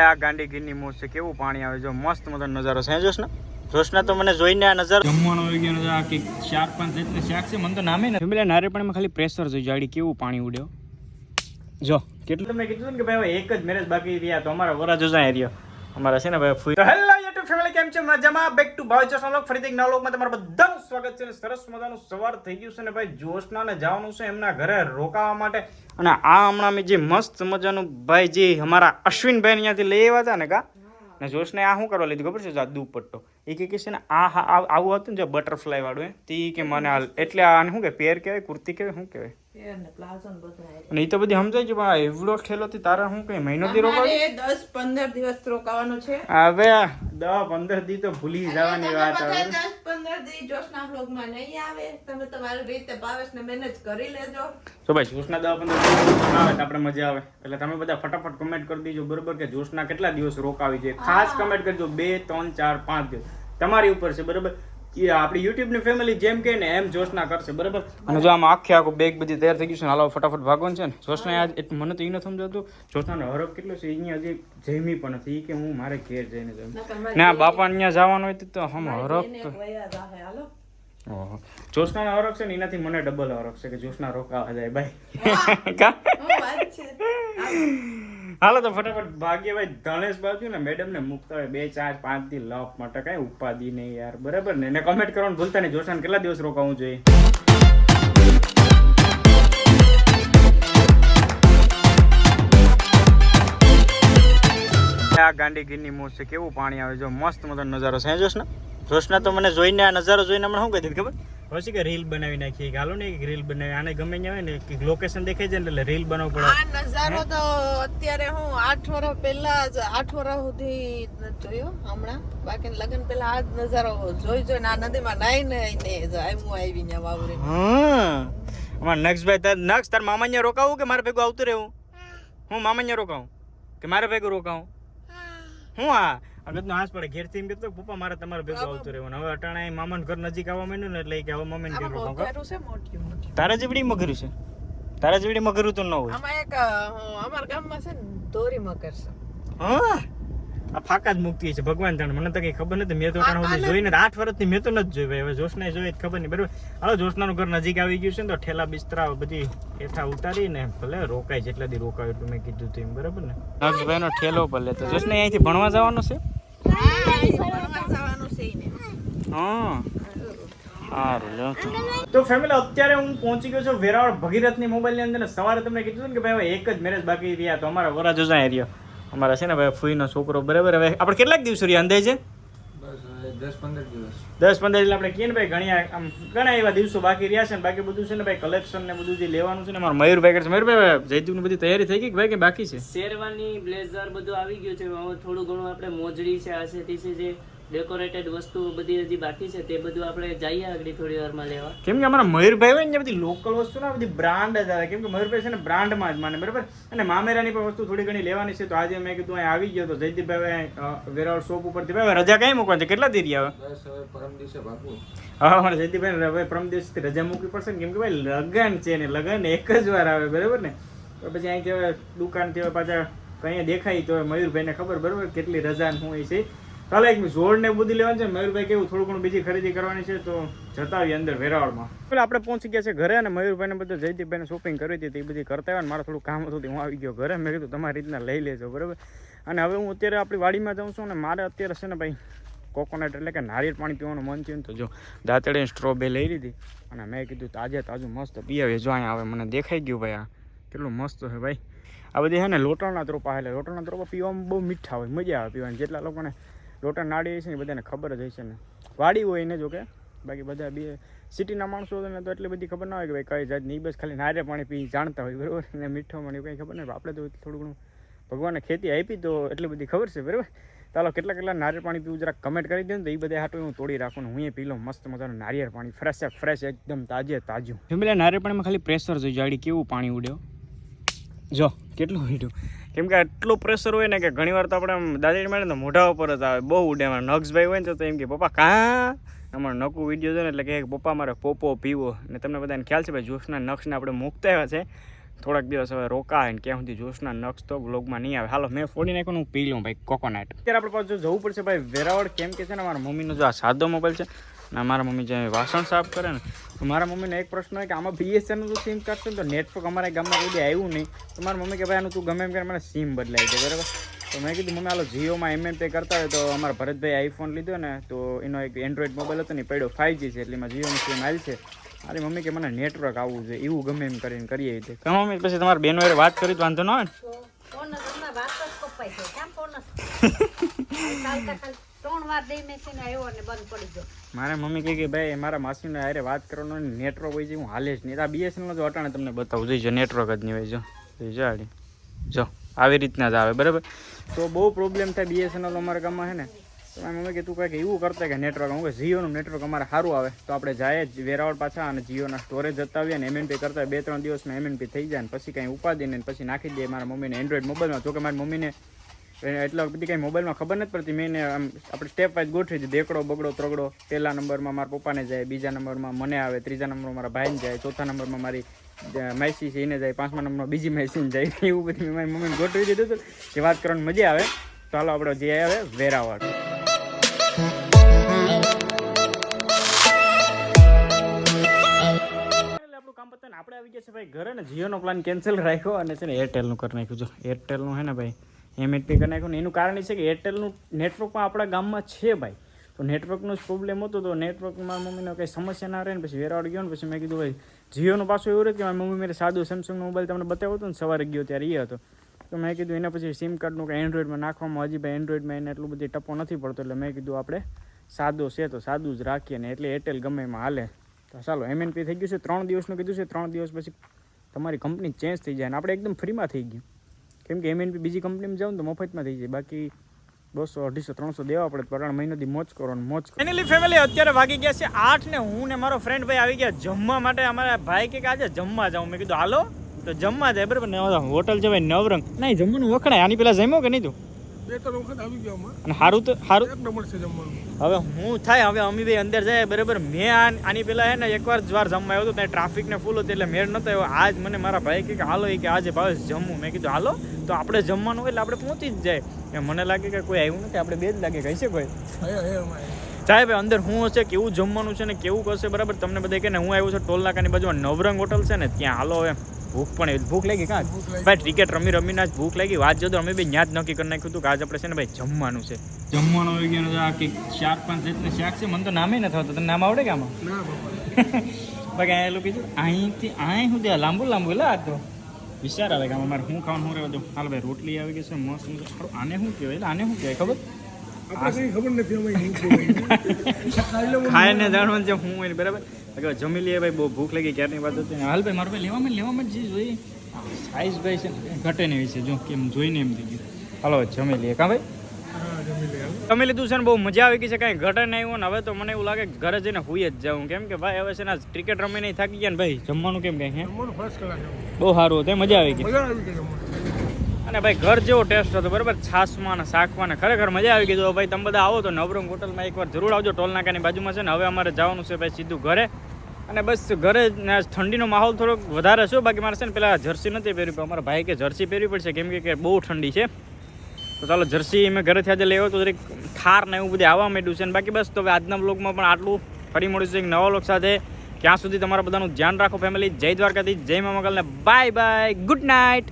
આ ગાંડીગીરની મોજ છે કેવું પાણી આવે જો મસ્ત મજાનો નજારો છે જોશ ને જોશના તો મને જોઈને આ નજારો જમવાનો આવી ગયો આ કે ચાર પાંચ એટલે શાક છે મને તો નામે નથી. નારે પાણીમાં ખાલી પ્રેશર જોઈ જાડી કેવું પાણી ઉડ્યો? જો કેટલું તમને કીધું ને કે ભાઈ હવે એક જ મેરેજ બાકી રહ્યા તો અમારા વરા જોજા રહ્યો. અમારા છે ને ભાઈ ફૂઈ હેલો યુટ્યુબ ફેમિલી કેમ છે? મજામાં? બેક ટુ ભાવ ચસનો લોક ફરીથી નવા લોકમાં તમારું બધાનું સ્વાગત છે અને સરસ મજાનું સવાર થઈ ગયું છે ને ભાઈ જોશનાને જવાનું છે એમના ઘરે રોકાવા માટે. અને આ હમણાં મેં જે મસ્ત મજાનું ભાઈ જે અમારા અશ્વિનભાઈ અહીંયાથી લઈ આવ્યા હતા ને કા? ને જોશને આ શું કરવા લીધું ખબર છે? આ દુપટ્ટો. એ કે છે ને, આ હા આવું હતું ને જે બટરફ્લાય વાળું એ તે કે મને હાલ એટલે આને શું કે પેર કહેવાય, કુર્તી કહેવાય, શું કહેવાય? અને એ તો બધી સમજાય છે પણ એવડો ખેલો થી તારા શું કઈ મહિનો થી રોકાવું? દસ પંદર દિવસ રોકાવાનું છે. હવે દસ પંદર દી તો ભૂલી જવાની વાત હવે. દસ પંદર દી જોશના બ્લોગમાં નહીં આવે તમે તમારી રીતે મેનેજ કરી લેજો. તો ભાઈ જોશના દસ પંદર દિવસ આવે તો આપણે મજા આવે. એટલે તમે બધા ફટાફટ કમેન્ટ કરી દેજો બરોબર કે જોશના કેટલા દિવસ રોકાવી છે. ખાસ કમેન્ટ કરજો બે ત્રણ ચાર પાંચ દિવસ. તમારી ઉપર છે બરોબર? એ આપણી યુટ્યુબની ફેમિલી જેમ કે ને એમ જોશના કરશે બરાબર? અને જો આમાં આખે આખું બેગ બધી તૈયાર થઈ ગયું છે ને હાલો ફટાફટ ભાગવાનું છે ને. જોશના આજ એટલું મને તો એ નથી સમજાતું. જોશનાનો હરફ કેટલો છે? અહીંયા હજી જમી પણ નથી. કે હું મારે ઘેર જઈને જમી ના બાપા અહીંયા જવાનું હોય તો હમ હરફ એને તો વયા જાહે, હાલો. ઓહો. જોશનાનો હરખ છે ને એનાથી મને ડબલ હરખ છે કે જોશના રોકાવા જાય ભાઈ કા? હું વાત છે? હાલો. તો ફટાફટ ભાગ્યભાઈ ધણેશ બાજુ ને મેડમ ને મુક્ત હોય. બે, ચાર, પાંચથી લપ. માટે કઈ ઉપાધિ નહીં યાર. બરાબર ને? એને કમેન્ટ કરવાનું ભૂલતા નહીં. જોશાને કેટલા દિવસ રોકાવું જોઈએ? આ ગાંડી ગીરની મોજ છે કેવું પાણી આવે જો મસ્ત મજાનો નજારો છે જોશના? જોશના તો મને જોઈને આ નજારો જોઈને હમણાં શું કહી દીધું ખબર? પછી કે રીલ બનાવી નાખીએ કે હાલો ને એક રીલ બનાવી આને ગમે ને હોય ને કે લોકેશન દેખાય છે ને એટલે રીલ બનાવવું પડે. આ નજારો તો અત્યારે હું આઠ વર્ષ પહેલા જ આઠ વર્ષ સુધી જોયો હમણાં. બાકી લગન પહેલા આ જ નજારો જોઈ જોઈને આ નદીમાં નાઈ ને આવ્યું આવી ને વાવરે. અમારા નક્ષભાઈ તાર નક્ષ તાર મામા રોકાવું કે મારે ભેગું આવતું રહેવું? હું મામા રોકાવું? કે મારે ભેગું રોકાવું? હું આ? અગત્યનો હાથ પડે ઘેરથી એમ કહેતો પપ્પા મારે તમારે ભેગું આવતું રહેવું હવે અટાણે મામાનું ઘર નજીક આવવા માંડ્યું ને એટલે કે હવે ઘેર મોટી તારા જેવડી મગરું છે. તારા મગરું તો ન હોય. આમાં એક અમારા ગામમાં છે ને દોરી મગર છે. હા? આ ફાકા જ મુક્તિ છે ભગવાન જાણે. મને તો કઈ ખબર નથી. મેં તો સુધી જોઈને આઠ વર્ષથી મેં તો નથી જોયું હવે જોશને જોઈ ખબર નહીં. બરાબર. હવે જોશનાનું ઘર નજીક આવી ગયું છે ને તો ઠેલા બિસ્તરા બધી હેઠા ઉતારી ને ભલે રોકાય જેટલા દી રોકાય એટલું મેં કીધું હતું એમ. બરાબર ને? નક્ષભાઈ નો ઠેલો ભલે તો જોશને અહીંથી ભણવા જવાનું છે? ભણવા જવાનું છે ઈને. હા તો ફેમિલી અત્યારે હું પહોંચી ગયો છું વેરાવળ ભગીરથની મોબાઈલની અંદર સવારે તમને કીધું ને કે ભાઈ હવે એક જ મેરેજ બાકી રહ્યા તો અમારા વરા જોજા રહ્યો. અમારા છે ને ભાઈ ફૂઈનો છોકરો બરાબર. હવે આપણે કેટલાક દિવસો રહ્યા અંદાજે બસ હવે દસ પંદર દિવસ. દસ પંદર એટલે આપણે કહીએ ને ભાઈ ઘણી આમ ઘણા એવા દિવસો બાકી રહ્યા છે ને બાકી બધું છે ને ભાઈ કલેક્શન ને બધું જે લેવાનું છે ને મારા મયુરભાઈ છે મયુરભાઈ જયદીપની બધી તૈયારી થઈ ગઈ કે ભાઈ કે બાકી છે? શેરવાની બ્લેઝર બધું આવી ગયું છે. હવે થોડું ઘણું આપણે મોજડી છે આ છે તે છે જે ડેકોરેટેડ વસ્તુ બધી હજી બાકી છે તે બધું આપણે જઈએ આગળ થોડી વારમાં લેવા. કેમ કે અમારા મયુરભાઈ હોય ને બધી લોકલ વસ્તુ ના બધી બ્રાન્ડ જ આવે. કેમ કે મયુરભાઈ છે ને બ્રાન્ડમાં જ માને બરાબર? અને મામેરાની પણ વસ્તુ થોડી ઘણી લેવાની છે. તો આજે મેં કીધું અહીં આવી ગયો તો જયદીપભાઈ વેરાવળ શોપ ઉપરથી. ભાઈ હવે રજા કઈ મૂકવાની છે? કેટલા દેરી આવે? હવે બસ પરમ દિવસે ભાગવું. હા મારે જયદીપભાઈ હવે પરમ દિવસથી રજા મૂકવી પડશે ને. કેમ કે ભાઈ લગન છે ને લગન એક જ વાર આવે બરાબર ને? તો પછી અહીંથી હવે દુકાનથી હવે પાછા કંઈ દેખાય તો મયુરભાઈને ખબર બરાબર? કેટલી રજા હું એ છે. ચાલો એક જોડ ને બધું લેવાનું છે. મયુરભાઈ કેવું થોડું ઘણું બીજી ખરીદી કરવાની છે, તો જતા આવીએ અંદર વેરાવળમાં. પેલા આપણે પહોંચી ગયા છે ઘરે અને મયુરભાઈને બધું જયદીપભાઈને શોપિંગ કરી હતી એ બધી કરતા આવ્યા મારે થોડું કામ હતું હું આવી ગયો ઘરે. મેં કીધું, તમારી રીતના લઈ લેજો, બરાબર? અને હવે હું અત્યારે આપણી વાડીમાં જાઉં છું અને મારે અત્યારે છે ને ભાઈ કોકોનટ એટલે કે નારિયેળ પાણી પીવાનું મન થયું તો જો દાંતડે સ્ટ્રો લઈ લીધી અને મેં કીધું, તાજે તાજું મસ્ત પીવે જો અહીંયા આવે. મને દેખાઈ ગયું ભાઈ આ. કેટલું મસ્ત છે ભાઈ. આ બધી છે ને લોટરના ત્રોપા એટલે લોટરના ત્રોપા પીવામાં બહુ મીઠા હોય, મજા આવે પીવાની. જેટલા લોકોને નાડી હોય છે ને બધાને ખબર જ હોય છે ને. વાડી હોય એને જો કે. બાકી બધા બે સિટીના માણસો તો એટલી બધી ખબર ના હોય કે ભાઈ કઈ જાત નહીં બસ ખાલી નારિયેળ પાણી પી જાણતા હોય, બરાબર? ને મીઠો પાણી કંઈ ખબર નહીં આપણે તો થોડું ઘણું ભગવાને ખેતી આપી તો એટલી બધી ખબર છે, બરાબર? ચાલો, કેટલા કેટલા નારિયેળ પાણી પીવું જરાક કમેન્ટ કરી દે ને તો એ બધા હાટું હું તોડી રાખું ને હું એ પી લઉં મસ્ત મજાનું નારિયેળ પાણી. ફ્રેશ ફ્રેશ એકદમ તાજે તાજું. ફેમિલી નારિયેળ પાણીમાં ખાલી પ્રેશર જોઈ જાડી કેવું પાણી ઉડ્યો? જો, કેટલું ઉડ્યું? કેમ કે આટલું પ્રેશર હોય ને કે ઘણી વાર તો આપણે આમ દાદી મળે ને મોઢા ઉપર જ આવે. બહુ ઉડે. અમારા નક્ષભાઈ હોય ને તો એમ કે, પપ્પા, કાં? અમારો નકું વીડિયો છે ને એટલે કે, પપ્પા, મારે પોપો પીવો. ને તમને બધાને ખ્યાલ છે, ભાઈ જોશના નક્ષને આપણે મૂકતા આવ્યા છે. થોડાક દિવસ હવે રોકાય ને ક્યાં સુધી જોશના નક્ષ તો બ્લોગમાં નહીં આવે. હાલો, મેં ફોડી નાખ્યું હું પી લઉં, ભાઈ કોકોનટ અત્યારે આપણે પાછું જવું પડશે, ભાઈ, વેરાવળ. કેમ કે છે ને મારા મમ્મીનો જો આ સાદો મોબાઈલ છે. ને મારા મમ્મી જે વાસણ સાફ કરે ને તો મારા મમ્મીને એક પ્રશ્ન હોય કે આમાં બીએસએનનું તું સિમ કાર્ડ છે ને તો નેટવર્ક અમારા ગામમાં કોઈ આવ્યું નહીં. તો મારા મમ્મી કે ભાઈ આનું તું ગમે એમ કરે મને સિમ બદલાઈ દે બરાબર? તો મેં કીધું મમ્મી હાલો જીઓમાં એમ પે કરતા હોય તો અમારા ભરતભાઈ આઈફોન લીધો ને તો એનો એક એન્ડ્રોઈડ મોબાઈલ હતો ને પડ્યો ફાઈવ છે એટલે એમાં જીઓની સિમ આવી છે. મારી મમ્મી કે મને નેટવર્ક આવવું જોઈએ એવું ગમે એમ કરીને કરીએ રીતે તો. મમ્મી પછી તમારા બેનો એ વાત કરી તો વાંધો ન હોય ને? અને મારા મમ્મી કહે કે, ભાઈ, મારા માસીને અરે વાત કરવાનો નેટવર્ક હોય છે, હું હાલે જ નહીં. આ બીએસએનએલ જો અટાણે તમને બતાવું. જોઈજો નેટવર્ક જ નહીં હોય, જો. જોઈજો આડી. જો, આવી રીતના જ આવે, બરાબર? તો બહુ પ્રોબ્લેમ થાય બીએસએનએલ અમારા ગામમાં છે ને. તો મારી મમ્મી કે તું કંઈક એવું કરતા કે નેટવર્ક, હું કે જીઓનું નેટવર્ક અમારે સારું આવે. તો આપણે જાય જ વેરાવળ પાછા અને જીઓના સ્ટોરેજ જતા આવીએ ને એમએનપી કરતા બે ત્રણ દિવસમાં એમએનપી થઈ જાય ને, પછી કાંઈ ઉપાદી ને, પછી નાખી દઈએ મારા મમ્મીને એન્ડ્રોઈડ મોબાઈલમાં જો કે મારી મમ્મીને એટલા બધી કાંઈ મોબાઈલમાં ખબર નથી પડતી. મેં આમ આપણે સ્ટેપ વાઇઝ ગોઠવી દીધી. એકડો બગડો, ત્રગડો. પહેલા નંબરમાં મારા પપ્પાને જાય, બીજા નંબરમાં મને આવે, ત્રીજા નંબરમાં મારા ભાઈને જાય, ચોથા નંબરમાં મારી માસી છે, એને જાય, પાંચમા નંબરમાં બીજી માસીને જાય. એવું બધું મેં મારી મમ્મીને ગોઠવી દીધું હતું કે વાત કરવાની મજા આવે. તો આપણો જે આવે વેરાવળ. આપણે આવી ગયા છે ભાઈ ઘરે ને. જીઓનો પ્લાન કેન્સલ રાખ્યો અને છે ને એરટેલનું કરી નાખ્યું. જો એરટેલનું છે ને ભાઈ એમએનપી કરી નાખ્યું એનું કારણ એ છે કે એરટેલનું નેટવર્કમાં આપણા ગામમાં છે ભાઈ. તો નેટવર્કનો જ પ્રોબ્લેમ હતો. તો નેટવર્કમાં મમ્મીને કંઈ સમસ્યા ના રહે ને, પછી વેરાવળ ગયો ને, પછી મેં કીધું, ભાઈ, જીઓનું પાછું એવું રહે કે મારી મમ્મી મેરે સાદો સેમસંગનો મોબાઈલ તમને બતાવ્યો હતો ને, સવારે ગયો ત્યારે એ હતો. તો મેં કીધું, એના પછી સિમ કાર્ડનું કંઈ એન્ડ્રોઈડમાં નાખવામાં હજી ભાઈ એન્ડ્રોઈડમાં એને એટલું બધી ટપો નથી પડતો. એટલે મેં કીધું, આપણે સાદો છે તો સાદું જ રાખીએ ને, એટલે એરટેલ ગમે એમાં હાલે. તો ચાલો એમએનપી થઈ ગયું છે. ત્રણ દિવસનું કીધું છે. ત્રણ દિવસ પછી તમારી કંપની ચેન્જ થઈ જાય ને. આપણે એકદમ ફ્રીમાં થઈ ગયું. કેમ કે એમએનપી બીજી કંપનીમાં જાઉં તો મફતમાં થઈ જાય. બાકી બસો, અઢીસો, ત્રણસો દેવા પડે. ત્રણ મહિનાથી મોજ કરો ને મોજ ફેમિલી ફેમિલી અત્યારે વાગી ગયા છે આઠ ને હું ને મારો ફ્રેન્ડ ભાઈ આવી ગયા જમવા માટે. અમારા ભાઈ કે આજે જમવા જાઉં. મેં કીધું, હાલો. તો જમવા જાય, બરાબર. હોટલ જવાય નવરંગ. નહીં, જમવાનું વખણાય. આની પેલા જમ્યો કે નહીં તું? બે ત્રણ વખત આવી ગયો આમાં. સારું તો સારું એક નંબર છે જમવાનું. હવે હું થાય હવે અમી ભાઈ અંદર જાય બરાબર? મેં આ- આની પહેલાં હે ને એકવાર જ વાર જમવા આવ્યો હતો ત્યાં ટ્રાફિક ને ફૂલ હતી એટલે મેળ નતો આવ્યો. આજ મને મારા ભાઈ કે હાલો એ કે આજે ભાવેશ જમવું. મેં કીધું હાલો તો આપણે જમવાનું હોય એટલે આપણે પહોંચી જ જાય. મને લાગે કે કોઈ આવ્યું નથી આપણે બે જ લાગે કહી છે કોઈ હે ભાઈ અંદર શું હશે કેવું જમવાનું છે ને કેવું કરશે બરાબર? તમને બધા કે હું આવ્યો છું ટોલ નાકાની બાજુમાં નવરંગ હોટલ છે ને ત્યાં હાલો હવે. ભૂખ પણ એવી ભૂખ લાગી કાં? ભાઈ ક્રિકેટ રમી રમીને જ ભૂખ લાગી. વાત જોતો અમે બે ન્યા જ નક્કી કરી નાખ્યું હતું કે આજે આપણે છે ને ભાઈ જમવાનું છે. જમવાનું આવી ગયું આ કે ચાર પાંચ રીતના શાક છે. મને તો નામે નથી આવતું. તને નામ આવડે કે આમાં? ના બાકી આ લોકો કીધું અહીંથી અહીં સુધી લાંબુ લાંબુ લા તો. વિચાર આવે કે આમાં મારે શું ખાવાનું શું રહેવા દઉં? હાલ ભાઈ રોટલી આવી ગઈ છે મસ્ત મસ્ત. આને શું કહેવાય? એટલે આને શું કહેવાય ખબર? ખાઈને જાણવાનું છે હું બરાબર. બાકી જમી લઈએ ભાઈ બહુ ભૂખ લાગી ક્યારની વાત હતી? હાલ ભાઈ મારું ભાઈ લેવામાં લેવામાં જે જોઈએ. સાઈઝ ભાઈ છે ને ઘટે ને વિશે જો કેમ જોઈને એમ થઈ ગયું. હાલો જમી લઈએ. કાં ભાઈ. જમી લીધું છે ને બહુ મજા આવી ગઈ છે કાંઈ ઘટે નહીં આવ્યું ને હવે તો મને એવું લાગે કે ઘરે જઈને હુઈ જ જાઉં. કેમ કે ભાઈ હવે છે ને ક્રિકેટ રમીને થાકી ગયા ને ભાઈ જમવાનું કેમ કાંઈ હે? જમવાનું ફર્સ્ટ ક્લાસ હતું. બહુ સારું હતું મજા આવી ગઈ મજા આવી ગઈ જમવાનું અને ભાઈ ઘર જેવો ટેસ્ટ હતો, બરાબર? છાસમાં ને શાકમાં ને ખરેખર મજા આવી ગઈ. તો ભાઈ તમે બધા આવો તો નવરંગ હોટલમાં એકવાર જરૂર આવજો. ટોલનાકાની બાજુમાં છે ને, હવે અમારે જવાનું છે ભાઈ સીધું ઘરે. અને બસ ઘરે ઠંડીનો માહોલ થોડોક વધારે છે બાકી મારે છે ને પેલા જર્સી નથી પહેરવી, પણ અમારા ભાઈ કે જર્સી પહેરવી પડશે, કેમ કે- બહુ ઠંડી છે. તો ચાલો, જર્સી મેં ઘરેથી આજે લેવો તો જરીક ઠાર ને એવું બધું આવવા માંડ્યું છે. અને બાકી બસ, તો હવે આજના બ્લોગમાં પણ આટલું. ફરી મળીશું એક નવા લોક સાથે. ક્યાં સુધી તમારા બધાનું ધ્યાન રાખો, ફેમિલી. જય દ્વારકાથી જય મા મંગલ ને બાય બાય. Good night.